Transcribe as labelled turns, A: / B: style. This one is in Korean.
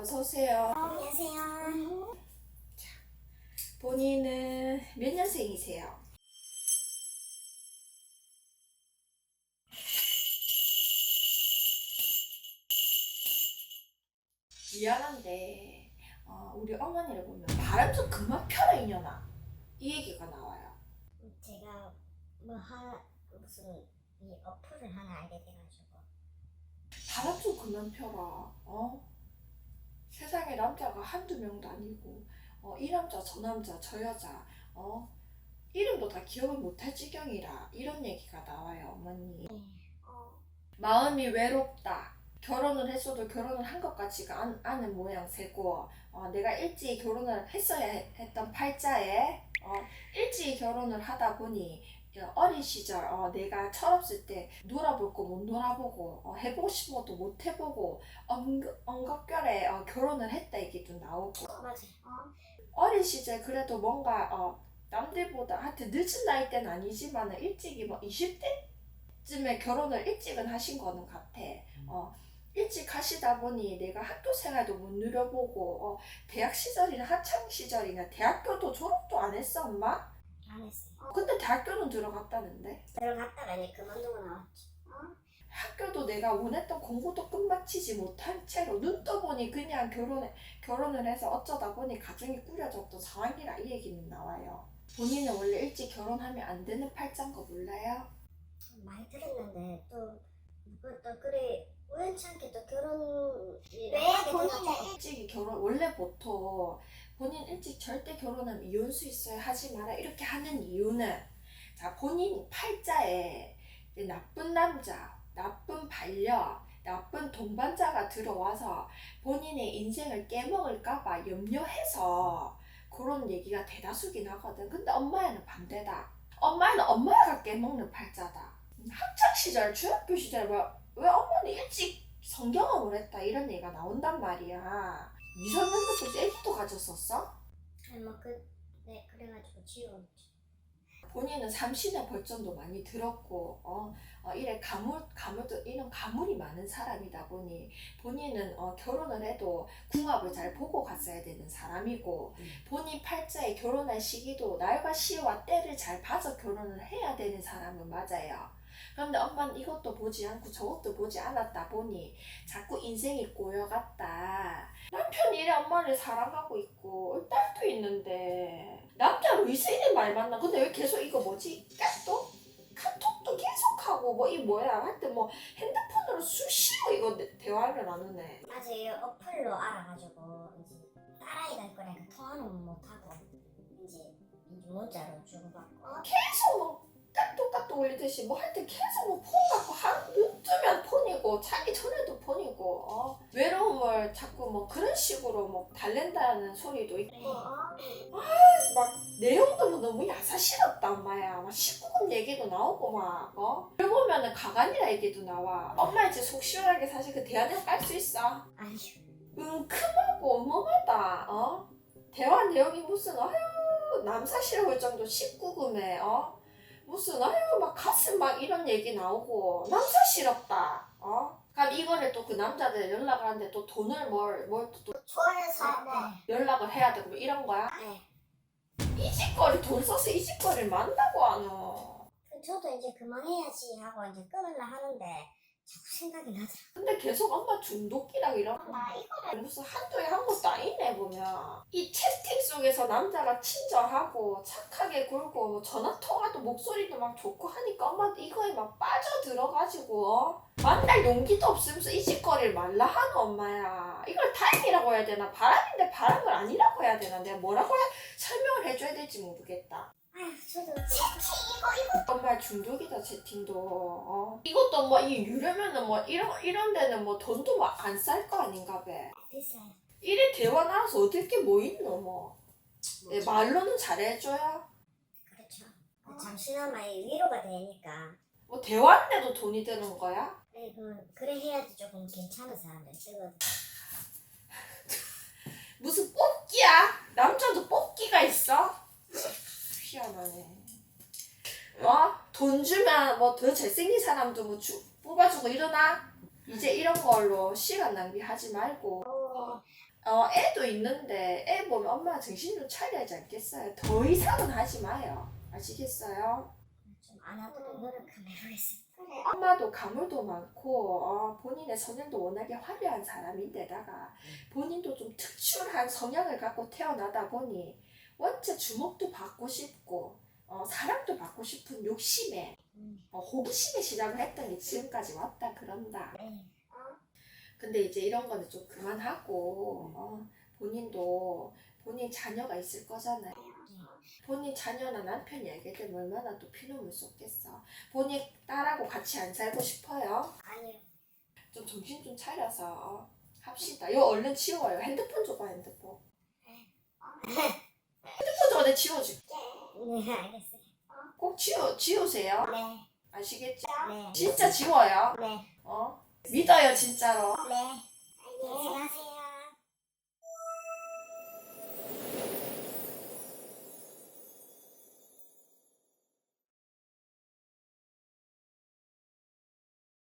A: 어서 오세요.
B: 안녕하세요.
A: 본인은 몇 년생이세요? 미안한데 어, 우리 어머니를 보면 바람 좀 그만 펴라 이년아 이 얘기가 나와요.
B: 제가 뭐 하나 무슨 이 어플을 하나 알게 돼가지고
A: 바람 좀 그만 펴라. 어? 세상에 남자가 한두 명도 아니고 어, 이 남자 저 남자 저 여자 어? 이름도 다 기억을 못할 지경이라 이런 얘기가 나와요 어머니.
B: 어,
A: 마음이 외롭다. 결혼을 했어도 결혼을 한 것 같지가 않, 않은 모양새고 어, 내가 일찍 결혼을 했어야 해- 했던 팔자에 어, 일찍 결혼을 하다 보니 어, 어린 시절 어, 내가 철없을 때 놀아볼 거 못 놀아보고 어, 해보고 싶은 것도 못 해보고 엉- 엉겁결에 어, 결혼을 했다 얘기도 나오고
B: 맞아. 어,
A: 어린 시절 그래도 뭔가 어, 남들보다 하여튼 늦은 나이 때는 아니지만 일찍이 뭐 20대쯤에 결혼을 일찍은 하신 거는 같아. 어, 일찍 하시다 보니 내가 학교 생활도 못 누려보고 어, 대학 시절이나 학창 시절이나 대학교도 졸업도 안 했어 엄마?
B: 안 했어요. 어,
A: 근데 대학교는 들어갔다는데
B: 들어갔다가 이제 그만두고 나왔지. 어?
A: 학교도 내가 원했던 공부도 끝마치지 못한 채로 눈 떠보니 그냥 결혼해, 결혼을 해서 어쩌다 보니 가정이 꾸려졌던 상황이라 이 얘기는 나와요. 본인은 원래 일찍 결혼하면 안 되는 팔자인 거 몰라요?
B: 많이 들었는데 또, 그, 또 그래 우연찮게 또 결혼을
A: 왜
B: 돼가지고
A: 일찍이 결혼 원래 보통 본인 일찍 절대 결혼하면 이혼수 있어요? 하지 마라. 이렇게 하는 이유는 자 본인 팔자에 이 나쁜 남자 나쁜 반려 나쁜 동반자가 들어와서 본인의 인생을 깨먹을까봐 염려해서 그런 얘기가 대다수긴 하거든. 근데 엄마애는 반대다. 엄마애는 엄마가 깨먹는 팔자다. 학창 시절 중학교 시절 뭐, 왜 어머니 일찍 성경험을 했다 이런 얘기가 나온단 말이야. 미성년자도 애기도 가졌었어?
B: 아니 뭐그 네, 그래가지고 지웠지.
A: 본인은 삼신의 벌점도 많이 들었고 어, 어 이래 가물 가물도 이런 가물이 많은 사람이다 보니 본인은 어, 결혼을 해도 궁합을 잘 보고 갔어야 되는 사람이고 본인 팔자에 결혼할 시기도 날과 시와 때를 잘 봐서 결혼을 해야 되는 사람은 맞아요. 그런데 엄마는 이것도 보지 않고 저것도 보지 않았다 보니 자꾸 인생이 꼬여갔다. 남편이 이래 엄마를 사랑하고 있고 딸도 있는데 남자로 이슬이 말 만나. 근데 왜 계속 이거 뭐지? 카톡? 카톡도 계속하고 뭐 이 뭐야? 하여튼 뭐 핸드폰으로 수시로 이거 내- 대화를 나누네.
B: 맞아 이 어플로 알아가지고 이제 딸아이가 있거니까 통화는 못하고 이제 문자로 주고받고 어?
A: 계속 카톡 올리듯이 뭐 할 때 계속 뭐 폰 갖고 한눈 뜨면 폰이고 자기 전에도 폰이고 어? 외로움을 자꾸 뭐 그런 식으로 뭐 달랜다는 소리도 있고
B: 그래. 어?
A: 막 내용도 뭐 너무 야사스럽다 엄마야 막 19금 얘기도 나오고 막 어? 그러고 보면은 가관이라 얘기도 나와 엄마 이제 속 시원하게 사실 그 대화를 깔수 있어
B: 아휴
A: 은큼하고 어마어마하다 어? 대화 내용이 무슨 아유 남사실 올 정도 19금에 어? 무슨 아유 막 가슴 막 이런 얘기 나오고 남사스럽다 어? 그럼 이거를 또 그 남자들 연락을 하는데 또 돈을 뭘 뭘또
B: 좋아해서 네.
A: 연락을 해야 되고 뭐 이런 거야?
B: 네.
A: 이 짓거리 돈 써서 이 짓거리를 만다고 하노
B: 그 저도 이제 그만해야지 하고 이제 끊으려 하는데 자꾸 생각이 나더라.
A: 근데 계속 엄마 중독기랑 이런 거
B: 나 이거를
A: 무슨 한두에 한 것도 아니네 보면. 이 채팅 속에서 남자가 친절하고 착하게 굴고 뭐 전화 통화도 목소리도 막 좋고 하니까 엄마도 이거에 막 빠져들어가지고 어? 만날 용기도 없으면서 이 짓거리를 말라 하는 엄마야. 이걸 타임이라고 해야 되나? 바람인데 바람을 아니라고 해야 되나? 내가 뭐라고 해- 설명을 해줘야 될지 모르겠다
B: 저도
A: 정말 중독이다 채팅도 어? 이것도 뭐 이 유료면은 뭐 이런 이런 데는 뭐 돈도 안쌀 거 아닌가 봐
B: 비싸요.
A: 이래 대화 나와서 얻을 게뭐 있노 뭐 예, 말로는 잘해줘야
B: 그렇죠. 잠시나마 이 위로가 되니까.
A: 뭐 대화인데도 돈이 되는 거야?
B: 네, 그 그래 해야지 조금 괜찮은 사람들 뜨거든.
A: 무슨 뽑기야? 남자도 뽑기가 있어? 희한하네 어? 돈 주면 뭐 더 잘생긴 사람도 뭐 주, 뽑아주고 이러나? 이제 이런 걸로 시간 낭비하지 말고
B: 어,
A: 어, 애도 있는데 애 보면 엄마 정신 좀 차려야지 않겠어요? 더 이상은 하지 마요. 아시겠어요?
B: 좀안 하도록 노력하면 해보겠습니다.
A: 엄마도 가물도 많고 어, 본인의 성향도 워낙에 화려한 사람인데다가 본인도 좀 특출한 성향을 갖고 태어나다 보니 원체 주목도 받고 싶고 어, 사랑도 받고 싶은 욕심에
B: 음,
A: 어, 호기심에 시작을 했더니 지금까지 왔다 그런다.
B: 네.
A: 근데 이제 이런 거는 좀 그만하고 어, 본인도 본인 자녀가 있을 거잖아요. 본인 자녀나 남편이 알게 되면 얼마나 또 피눈물 쏟겠어. 본인 딸하고 같이 안 살고 싶어요?
B: 아니요.
A: 좀 정신 좀 차려서 어, 합시다. 이거 얼른 치워요. 핸드폰 줘봐 핸드폰. 핸드폰 내가 치워줄게.
B: 네, 알겠어요.
A: 꼭 치워 지우세요.
B: 네,
A: 아시겠죠?
B: 네,
A: 진짜 지워요.
B: 네,
A: 어 믿어요 진짜로.
B: 네.